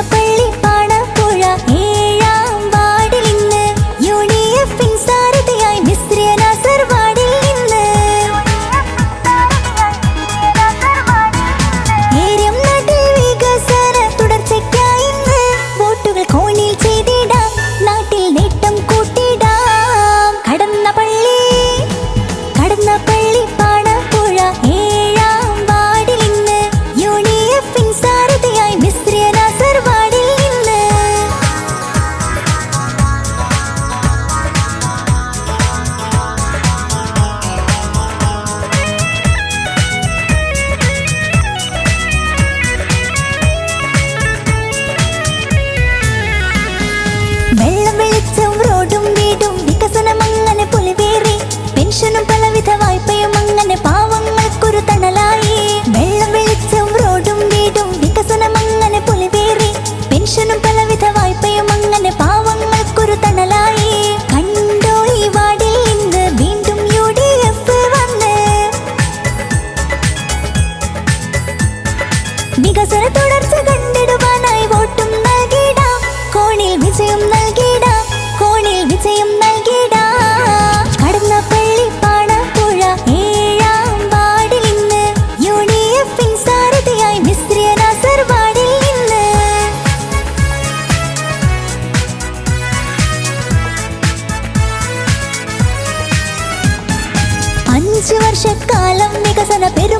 കടന്നപ്പള്ളി പാവങ്ങൾക്കൊരു തണലായി. റോഡും വീടും പെൻഷനും പലവിധ തണലായി. കണ്ടോ ഈ വീണ്ടും വികസന మంచి వర్షకాలం వికసన పెరు